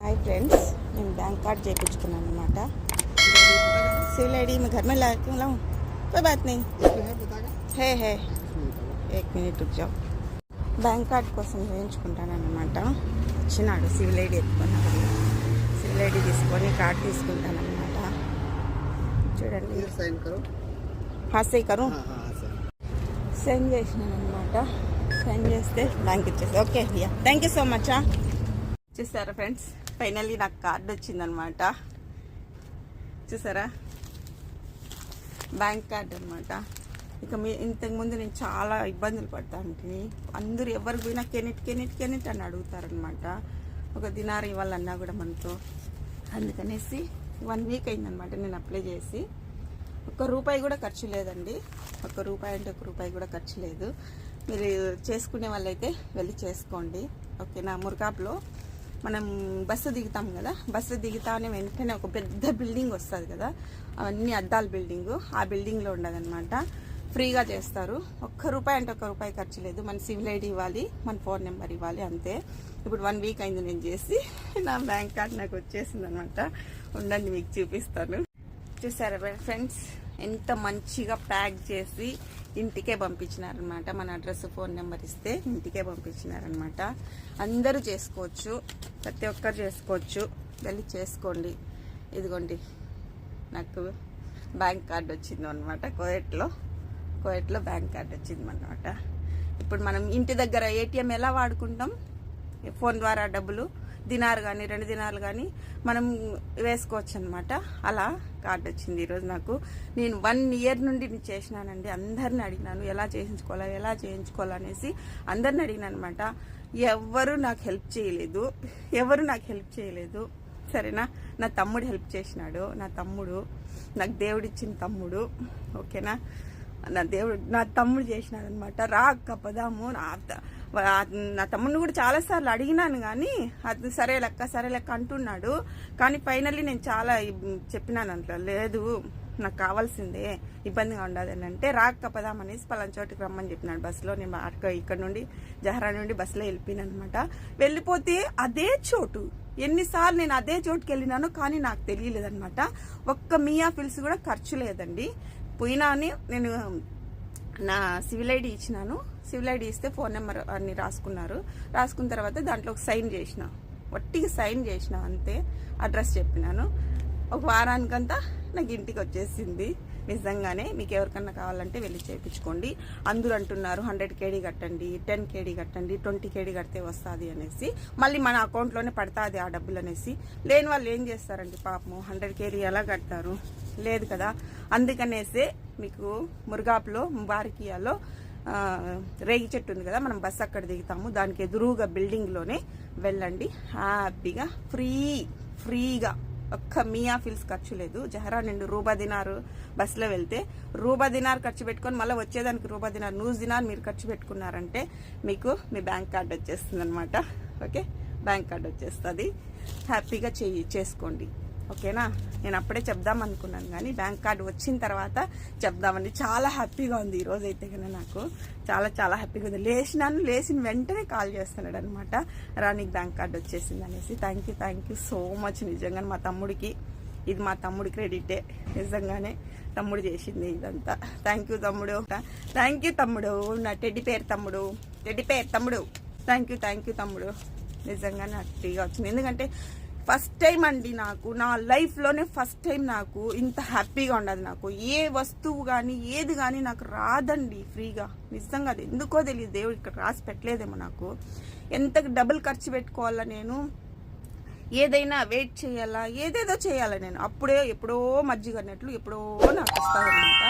Hi friends मैं bank card చేయించుకున్నాను అనమాట सिविल आई डी मैं घर में ला क्यों लाऊं कोई बात नहीं है है एक మినిట్ रुक जाओ బ్యాంక్ కార్డ్ కోసం వేయించుకుంటాను అనమాట వచ్చినాడు సివిల్ ఐడి ఎత్తుకున్నాడు సివిల్ ఐడి తీసుకొని కార్డ్ తీసుకుంటాను అనమాట చూడండి फिर साइन करो హాసే కరు हाँ हाँ सर సెండ్ చేసినాను అనమాట సెండ్ చేస్తే బ్యాంక్ ఇచ్చేసి okay yeah thank you so much చూసారా ఫ్రెండ్స్ ఫైనల్లీ నాకు కార్డు వచ్చిందనమాట. చూసారా? బ్యాంక్ కార్డు అనమాట. ఇక మీ ఇంతకుముందు నేను చాలా ఇబ్బందులు పడతాను అందరూ ఎవరికి పోయినా కెనెట్ కెనెట్ కెనెట్ అని అడుగుతారనమాట. ఒక దినారు ఇవ్వాలన్నా కూడా మనతో. అందుకనేసి వన్ వీక్ అయిందనమాట నేను అప్లై చేసి. ఒక్క రూపాయి కూడా ఖర్చు లేదండి. ఒక్క రూపాయి అంటే ఒక రూపాయి కూడా ఖర్చు లేదు. మీరు చేసుకునే వాళ్ళైతే వెళ్ళి చేసుకోండి. ఓకేనా? మురకాపులో మనం బస్సు దిగుతాం కదా బస్సు దిగుతానే వెంటనే ఒక పెద్ద బిల్డింగ్ వస్తుంది కదా అవన్నీ అద్దాల బిల్డింగు ఆ బిల్డింగ్లో ఉండదనమాట ఫ్రీగా చేస్తారు. ఒక్క రూపాయి అంటే ఒక్క రూపాయి ఖర్చు లేదు. మన సివిల్ ఐడి ఇవ్వాలి మన ఫోన్ నెంబర్ ఇవ్వాలి అంతే. ఇప్పుడు వన్ వీక్ అయింది నేను చేసి నా బ్యాంక్ కార్డ్ నాకు వచ్చేసింది అనమాట ఉండండి మీకు చూపిస్తాను. చూసారా ఫ్రెండ్స్? ఎంత మంచిగా ప్యాక్ చేసి ఇంటికే పంపించినారనమాట మన అడ్రస్ ఫోన్ నెంబర్ ఇస్తే ఇంటికే పంపించినారనమాట అందరూ చేసుకోవచ్చు. ప్రతి ఒక్కరు చేసుకోవచ్చు. వెళ్ళి చేసుకోండి. ఇదిగోండి. నాకు బ్యాంక్ కార్డు వచ్చింది అనమాట కోయట్లో. కోయట్లో బ్యాంక్ కార్డు వచ్చింది అనమాట ఇప్పుడు మనం ఇంటి దగ్గర ఏటీఎం ఎలా వాడుకుంటాం? ఫోన్ ద్వారా డబ్బులు దినారు కానీ రెండు దినాలు కానీ మనం వేసుకోవచ్చు అనమాట అలా కార్డు వచ్చింది ఈరోజు నాకు. నేను వన్ ఇయర్ నుండి నేను చేసినానండి. అందరిని అడిగినాను ఎలా చేయించుకోవాలా ఎలా చేయించుకోవాలి అనేసి అందరిని అడిగినాను అనమాట ఎవ్వరు నాకు హెల్ప్ చేయలేదు. ఎవరు నాకు హెల్ప్ చేయలేదు. సరేనా? నా తమ్ముడు హెల్ప్ చేసినాడు. నా తమ్ముడు నాకు దేవుడిచ్చిన తమ్ముడు. ఓకేనా? నా దేవుడు నా తమ్ముడు చేసినాడు అనమాట రా అక్క పదాము. నా త- నా తమ్ముడిని కూడా చాలాసార్లు అడిగినాను కానీ అది సరే లెక్క సరే లెక్క అంటున్నాడు. కానీ ఫైనల్లీ నేను చాలా చెప్పినాను అంట్లో లేదు నాకు కావాల్సిందే ఇబ్బందిగా ఉండదు అని అంటే రాక్క అనేసి పలానా చోటుకి రమ్మని చెప్పినాడు బస్సులో. నేను అక్క ఇక్కడ నుండి జహరా నుండి బస్సులో వెళ్ళిపోయాను అనమాట. వెళ్ళిపోతే అదే చోటు. ఎన్నిసార్లు నేను అదే చోటుకి వెళ్ళినాను కానీ నాకు తెలియలేదనమాట ఒక్క మియా ఫిల్స్ కూడా ఖర్చు లేదండి. పోయినా అని నేను నా సివిల్ ఐడి ఇచ్చినాను. సివిల్ ఐడి ఇస్తే ఫోన్ నెంబర్ అన్ని రాసుకున్నారు. రాసుకున్న తర్వాత దాంట్లో ఒక సైన్ చేసిన. వట్టిగా సైన్ చేసిన అంతే. అడ్రస్ చెప్పినాను. ఒక వారానికంతా నాకు ఇంటికి వచ్చేసింది. నిజంగానే మీకు ఎవరికన్నా కావాలంటే వెళ్ళి చేయించుకోండి. అందరూ అంటున్నారు హండ్రెడ్ కేడీ కట్టండి టెన్ కేడీ కట్టండి ట్వంటీ కేడీ కడితే వస్తుంది అనేసి. మళ్ళీ మన అకౌంట్లోనే పడుతుంది ఆ డబ్బులు అనేసి. లేని వాళ్ళు ఏం చేస్తారండి పాపము? హండ్రెడ్ కేడీ ఎలా కడతారు? లేదు కదా. అందుకనేసే మీకు మురుగాపులో ముబారకియాలో రేగి చెట్టు ఉంది కదా మనం బస్సు అక్కడ దిగుతాము. దానికి ఎదురుగా బిల్డింగ్లోనే వెళ్ళండి. హ్యాపీగా ఫ్రీ ఫ్రీగా ఒక్క మియా ఫిల్స్ ఖర్చు లేదు. జహరా నిండు రూబా దినారు బస్సులో వెళ్తే రూబా దినార్ ఖర్చు పెట్టుకొని మళ్ళీ వచ్చేదానికి రూబా దినార్ నూజ్ దినార్ మీరు ఖర్చు పెట్టుకున్నారంటే మీకు మీ బ్యాంక్ కార్డ్ వచ్చేస్తుంది అనమాట ఓకే బ్యాంక్ కార్డ్ వచ్చేస్తుంది హ్యాపీగా చేయి చేసుకోండి. ఓకేనా? నేను అప్పుడే చెప్దాం అనుకున్నాను కానీ బ్యాంక్ కార్డు వచ్చిన తర్వాత చెప్దామండి చాలా హ్యాపీగా ఉంది ఈరోజు అయితే కన్నా నాకు. చాలా చాలా హ్యాపీగా ఉంది. లేచినాను లేచిన వెంటనే కాల్ చేస్తున్నాడు అనమాట రా నీకు బ్యాంక్ కార్డు వచ్చేసింది అనేసి. Thank you thank you so much నిజంగా మా తమ్ముడికి ఇది మా తమ్ముడి క్రెడిటే. నిజంగానే తమ్ముడు చేసింది ఇదంతా. థ్యాంక్ యూ తమ్ముడు. థ్యాంక్ యూ తమ్ముడు. నా టెడ్డి పేరు తమ్ముడు. టెడ్డి పేరు తమ్ముడు. థ్యాంక్ యూ థ్యాంక్ యూ తమ్ముడు. నిజంగానే హ్యాపీగా వచ్చింది. ఎందుకంటే ఫస్ట్ టైం అండి నాకు. నా లైఫ్లోనే ఫస్ట్ టైం నాకు ఇంత హ్యాపీగా ఉండదు నాకు. ఏ వస్తువు కానీ ఏది కానీ నాకు రాదండి ఫ్రీగా. నిజంగా అది ఎందుకో తెలియదు దేవుడు ఇక్కడ రాసి పెట్టలేదేమో నాకు. ఎంత డబుల్ ఖర్చు పెట్టుకోవాలా నేను? ఏదైనా వెయిట్ చేయాలా? ఏదేదో చేయాలా నేను. అప్పుడే ఎప్పుడో మజ్జిగన్నట్లు ఎప్పుడో నాకు వస్తుందన్నమాట.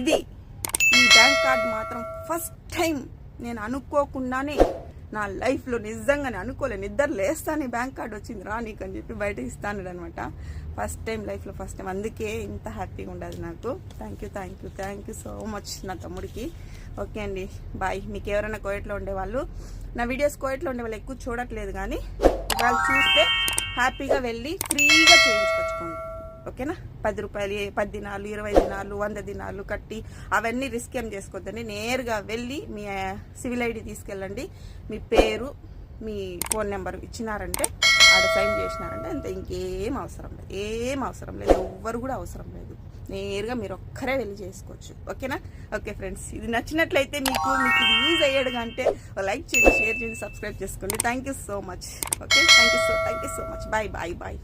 ఇది ఈ బ్యాంక్ కార్డ్ మాత్రం ఫస్ట్ టైం నేను అనుకోకుండానే నా లైఫ్లో నిజంగానే అనుకోలే నిద్ర లేస్తానే బ్యాంక్ కార్డు వచ్చింది రా నీకు అని చెప్పి బయట ఇస్తాను అనమాట ఫస్ట్ టైం లైఫ్లో ఫస్ట్ టైం అందుకే ఇంత హ్యాపీగా ఉండదు నాకు. Thank you thank you thank you so much నా తమ్ముడికి. ఓకే అండి బాయ్ మీకు ఎవరైనా కోయట్లో ఉండేవాళ్ళు నా వీడియోస్ కోయట్లో ఉండే వాళ్ళు ఎక్కువ చూడట్లేదు కానీ వాళ్ళు చూస్తే హ్యాపీగా వెళ్ళి ఫ్రీగా చేయించుకొచ్చుకోండి. ఓకేనా? పది రూపాయలు పది దినాలు ఇరవై దినాలు వంద దినాలు కట్టి అవన్నీ రిస్క్ ఏం చేసుకోవద్దండి నేరుగా వెళ్ళి మీ సివిల్ ఐడి తీసుకెళ్ళండి. మీ పేరు మీ ఫోన్ నెంబర్ ఇచ్చినారంటే ఆడ సైన్ చేసినారంటే అంత ఇంకేం అవసరం లేదు. ఏం అవసరం లేదు ఎవ్వరు కూడా అవసరం లేదు. నేరుగా మీరు ఒక్కరే వెళ్ళి చేసుకోవచ్చు. ఓకేనా? ఓకే ఫ్రెండ్స్ ఇది నచ్చినట్లయితే మీకు మీకు ఇది యూజ్ అయ్యాడు అంటే లైక్ చేయండి షేర్ చేయండి సబ్స్క్రైబ్ చేసుకోండి. Thank you so much. Okay? Thank you so thank you so much. Bye bye bye.